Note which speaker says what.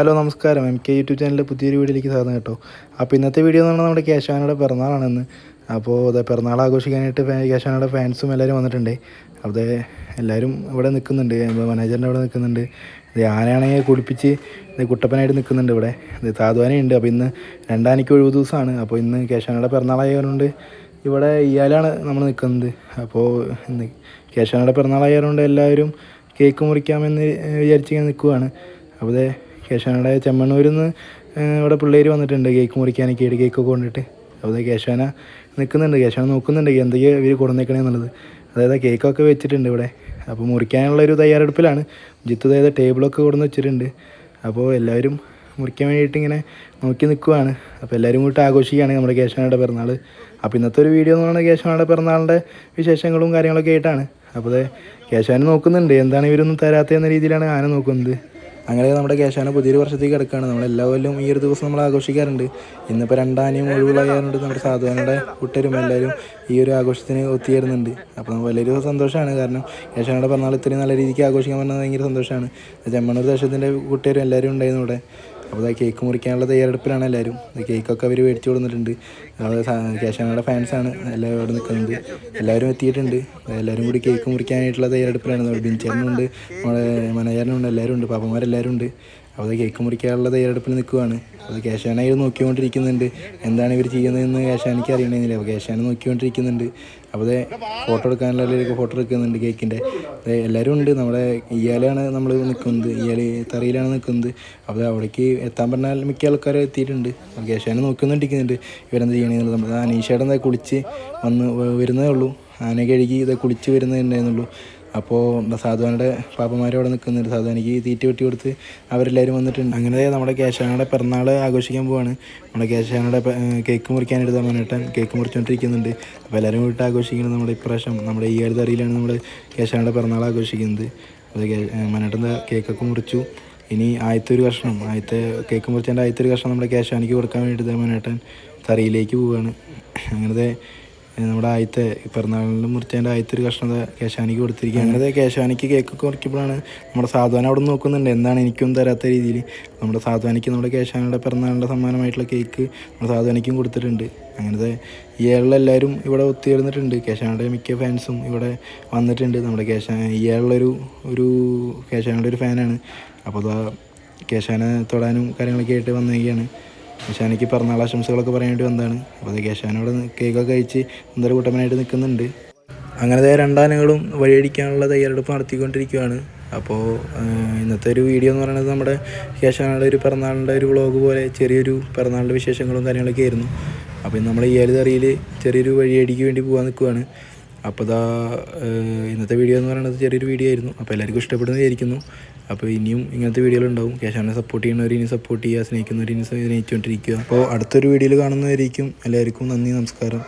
Speaker 1: Hello നമസ്കാരം. M K YouTube ചാനലിലെ പുതിയൊരു വീഡിയോയിലേക്ക് സ്വാഗതം കേട്ടോ. അപ്പോൾ ഇന്നത്തെ വീഡിയോ എന്ന് പറഞ്ഞാൽ നമ്മുടെ കേശവാനയുടെ പിറന്നാളാണെന്ന്. അപ്പോൾ അതെ പിറന്നാൾ ആഘോഷിക്കാനായിട്ട് കേശവാനയുടെ ഫാൻസും എല്ലാവരും വന്നിട്ടുണ്ട്. അപ്പോൾ എല്ലാവരും ഇവിടെ നിൽക്കുന്നുണ്ട്. മാനേജറിന്റെ അവിടെ നിൽക്കുന്നുണ്ട്. ഇത് ആനയാണെങ്കിൽ കുളിപ്പിച്ച് ഇത് കുട്ടപ്പനായിട്ട് നിൽക്കുന്നുണ്ട് ഇവിടെ. ഇത് താതുവാനയുണ്ട് അപ്പോൾ ഇന്ന് രണ്ടാനിക്ക് ഒഴിവ് ദിവസമാണ്. അപ്പോൾ ഇന്ന് കേശവാനയുടെ പിറന്നാളായതുകൊണ്ട് ഇവിടെ ഇയാലാണ് നമ്മൾ നിൽക്കുന്നത്. അപ്പോൾ ഇന്ന് കേശവാനയുടെ പിറന്നാളായതുകൊണ്ട് എല്ലാവരും കേക്ക് മുറിക്കാമെന്ന് വിചാരിച്ചിങ്ങനെ നിൽക്കുവാണ്. അപ്പോൾ കേശവനയുടെ ചെമ്മണ്ണൂരിൽ നിന്ന് ഇവിടെ പിള്ളേർ വന്നിട്ടുണ്ട് കേക്ക് മുറിക്കാനൊക്കെ ആയിട്ട് കേക്കൊക്കെ കൊണ്ടിട്ട്. അപ്പോൾ കേശവന നിൽക്കുന്നുണ്ട്. കേശവന നോക്കുന്നുണ്ട്. എന്തൊക്കെയാണ് ഇവർ കൊടുന്നേക്കണേന്നുള്ളത് അതായത് കേക്കൊക്കെ വെച്ചിട്ടുണ്ട് ഇവിടെ. അപ്പോൾ മുറിക്കാനുള്ള ഒരു തയ്യാറെടുപ്പിലാണ്. ജിത്ത് അതായത് ടേബിളൊക്കെ കൊടുന്ന് വെച്ചിട്ടുണ്ട്. അപ്പോൾ എല്ലാവരും മുറിക്കാൻ വേണ്ടിയിട്ട് ഇങ്ങനെ നോക്കി നിൽക്കുവാണ്. അപ്പോൾ എല്ലാവരും കൂട്ട് ആഘോഷിക്കുകയാണ് നമ്മുടെ കേശവനയുടെ പിറന്നാൾ. അപ്പോൾ ഇന്നത്തെ ഒരു വീഡിയോ എന്ന് പറയുന്നത് കേശവനയുടെ പിറന്നാളിന്റെ വിശേഷങ്ങളും കാര്യങ്ങളൊക്കെ ആയിട്ടാണ്. അപ്പോൾ കേശവൻ നോക്കുന്നുണ്ട്. എന്താണ് ഇവരൊന്നും തരാത്തതെന്ന രീതിയിലാണ് ആന നോക്കുന്നത്. അങ്ങനെ നമ്മുടെ കേശവന പുതിയൊരു വർഷത്തേക്ക് കിടക്കുകയാണ്. നമ്മൾ എല്ലാ കൊല്ലം ഈ ഒരു ദിവസം നമ്മൾ ആഘോഷിക്കാറുണ്ട്. ഇന്നിപ്പോൾ രണ്ടാനയും ഒഴിവുള്ളതായതുകൊണ്ട് നമ്മുടെ സാധുവാനുടെ കുട്ടരും എല്ലാവരും ഈ ഒരു ആഘോഷത്തിന് ഒത്തുചേരുന്നുണ്ട് അപ്പോൾ വലിയൊരു സന്തോഷമാണ്. കാരണം കേശവനയുടെ പിറന്നാൾ ഇത്രയും നല്ല രീതിക്ക് ആഘോഷിക്കാൻ പറ്റുന്നത് ഭയങ്കര സന്തോഷമാണ്. ചെമ്മണ്ണൂർ ദേശത്തിന്റെ കൂട്ടുകാരും എല്ലാവരും ഉണ്ടായിരുന്നു ഇവിടെ. അപ്പോൾ അത് കേക്ക് മുറിക്കാനുള്ള തയ്യാറെടുപ്പിലാണ് എല്ലാവരും. കേക്കൊക്കെ അവർ മേടിച്ചു കൊടുത്തിട്ടുണ്ട്. കേശവനയുടെ ഫാൻസാണ് എല്ലാവരും അവിടെ നിൽക്കുന്നത് എല്ലാവരും എത്തിയിട്ടുണ്ട്. എല്ലാവരും കൂടി കേക്ക് മുറിക്കാനായിട്ടുള്ള തയ്യാറെടുപ്പിലാണ്. ബിൻചേട്ടനുണ്ട് നമ്മുടെ മനോജാരനുണ്ട് എല്ലാവരും ഉണ്ട്. പാപ്പന്മാരെല്ലാവരും ഉണ്ട്. അപ്പോൾ കേക്ക് മുറിക്കാനുള്ള തയ്യാറെടുപ്പിൽ നിൽക്കുവാണ്. അത് കേശവനായി നോക്കിക്കൊണ്ടിരിക്കുന്നുണ്ട്. എന്താണ് ഇവർ ചെയ്യുന്നതെന്ന് കേശവാനിക്ക് അറിയണമെന്നില്ല അപ്പോൾ കേശവാനെ നോക്കിക്കൊണ്ടിരിക്കുന്നുണ്ട്. അപ്പോൾ ഫോട്ടോ എടുക്കാനുള്ള എല്ലാവരും ഫോട്ടോ എടുക്കുന്നുണ്ട് കേക്കിന്റെ എല്ലാവരും ഉണ്ട്. നമ്മുടെ ഇയാളാണ് നമ്മൾ നിൽക്കുന്നത് ഇയാൾ തറയിലാണ് നിൽക്കുന്നത് അപ്പോൾ അവിടേക്ക് എത്താൻ പറഞ്ഞാൽ മിക്ക ആൾക്കാരും എത്തിയിട്ടുണ്ട്. അപ്പോൾ നോക്കുന്നുണ്ടിരിക്കുന്നുണ്ട് ഇവരെന്ത് ചെയ്യണമെന്നുള്ളത് നമ്മൾ അനീഷയുടെ കുളിച്ച് വന്ന് വരുന്നതേ ഉള്ളൂ. ആന കഴുകി ഇത് കുളിച്ച് വരുന്നേ ഉണ്ടായിരുന്നുള്ളൂ അപ്പോൾ സാധുവാനയുടെ പാപ്പന്മാർ അവിടെ നിൽക്കുന്നുണ്ട്. സാധുവാനിക്ക് തീറ്റ വെട്ടി കൊടുത്ത് അവരെല്ലാവരും വന്നിട്ടുണ്ട്. അങ്ങനെ നമ്മുടെ കേശവാനയുടെ പിറന്നാൾ ആഘോഷിക്കാൻ പോവാണ്. നമ്മുടെ കേശവാനയുടെ കേക്ക് മുറിക്കാനെടുത്ത മനേട്ടൻ കേക്ക് മുറിച്ചുകൊണ്ടിരിക്കുന്നുണ്ട് അപ്പോൾ എല്ലാവരും വീട്ടിൽ ആഘോഷിക്കുന്നത് നമ്മുടെ ഇപ്രാവശ്യം നമ്മുടെ ഈ ഏഴ് തറിയിലാണ് നമ്മുടെ കേശവാനയുടെ പിറന്നാൾ ആഘോഷിക്കുന്നത്. അത് മനേട്ടൻ കേക്കൊക്കെ മുറിച്ചു. ഇനി ആദ്യത്തെ ഒരു കഷ്ണം ആദ്യത്തെ കേക്ക് മുറിച്ചതിന്റെ ആദ്യത്തെ ഒരു കഷ്ണം നമ്മുടെ കേശവാനിക്ക് കൊടുക്കാൻ വേണ്ടിയിട്ട് മനേട്ടൻ തറിയിലേക്ക് പോവുകയാണ് അങ്ങനത്തെ നമ്മുടെ ആദ്യത്തെ പെരുന്നാളിൽ മുറിച്ചതിന്റെ ആദ്യത്തെ ഒരു കഷ്ണത കേശാനിക്ക് കൊടുത്തിരിക്കുക അങ്ങനത്തെ കേശാനിക്ക് കേക്കൊക്കെ മുറിക്കുമ്പോഴാണ് നമ്മുടെ സാധുവാന അവിടെ നോക്കുന്നുണ്ട്. എന്താണ് എനിക്കും തരാത്ത രീതിയിൽ നമ്മുടെ സാധുവാനിക്ക് നമ്മുടെ കേശാനിയുടെ പിറന്നാളിന്റെ സമ്മാനമായിട്ടുള്ള കേക്ക് നമ്മുടെ സാധുവാനിക്കും കൊടുത്തിട്ടുണ്ട്. അങ്ങനത്തെ ഇയാളിലെല്ലാവരും ഇവിടെ ഒത്തുചേർന്നിട്ടുണ്ട്. കേശാനിയുടെ മിക്ക ഫാൻസും ഇവിടെ വന്നിട്ടുണ്ട്. നമ്മുടെ കേശാ ഇയാളുള്ളൊരു ഒരു കേശാനിയുടെ ഒരു ഫാനാണ് അപ്പോൾ അതാ കേശാനെ തൊടാനും കാര്യങ്ങളൊക്കെ ആയിട്ട് വന്നിരിക്കുകയാണ്. കേശാനിക്ക് പിറന്നാൾ ആശംസകളൊക്കെ പറയാൻ വേണ്ടി വന്നതാണ് അപ്പോൾ അത് കേശാനോട് കേക്കൊക്കെ കഴിച്ച് എന്തൊരു കൂട്ടപ്പനായിട്ട് നിൽക്കുന്നുണ്ട് അങ്ങനത്തെ രണ്ടാനകളും വഴിയടിക്കാനുള്ള തയ്യാറെടുപ്പ് നടത്തിക്കൊണ്ടിരിക്കുകയാണ് അപ്പോൾ ഇന്നത്തെ ഒരു വീഡിയോ എന്ന് പറയുന്നത് നമ്മുടെ കേശാനയുടെ ഒരു പിറന്നാളിന്റെ ഒരു വ്ളോഗ് പോലെ ചെറിയൊരു പിറന്നാളിന്റെ വിശേഷങ്ങളും കാര്യങ്ങളൊക്കെ ആയിരുന്നു. അപ്പോൾ നമ്മൾ ഈ ഏലുതറിയിൽ ചെറിയൊരു വഴിയടിക്ക് വേണ്ടി പോകാൻ നിൽക്കുകയാണ് അപ്പോൾ ഇതാ ഇന്നത്തെ വീഡിയോ എന്ന് പറയുന്നത് ചെറിയൊരു വീഡിയോ ആയിരുന്നു. അപ്പോൾ എല്ലാവർക്കും ഇഷ്ടപ്പെടുന്ന വിചാരിക്കുന്നു. അപ്പോൾ ഇനിയും ഇങ്ങനത്തെ വീഡിയോകളുണ്ടാവും കേശവനെ സപ്പോർട്ട് ചെയ്യുന്നവർ ഇനി സപ്പോർട്ട് ചെയ്യുക സ്നേഹിക്കുന്നവർ ഇനി സ്നേഹിച്ചുകൊണ്ടിരിക്കുക അപ്പോൾ അടുത്തൊരു വീഡിയോയിൽ കാണുന്നവരായിരിക്കും. എല്ലാവർക്കും നന്ദി നമസ്കാരം.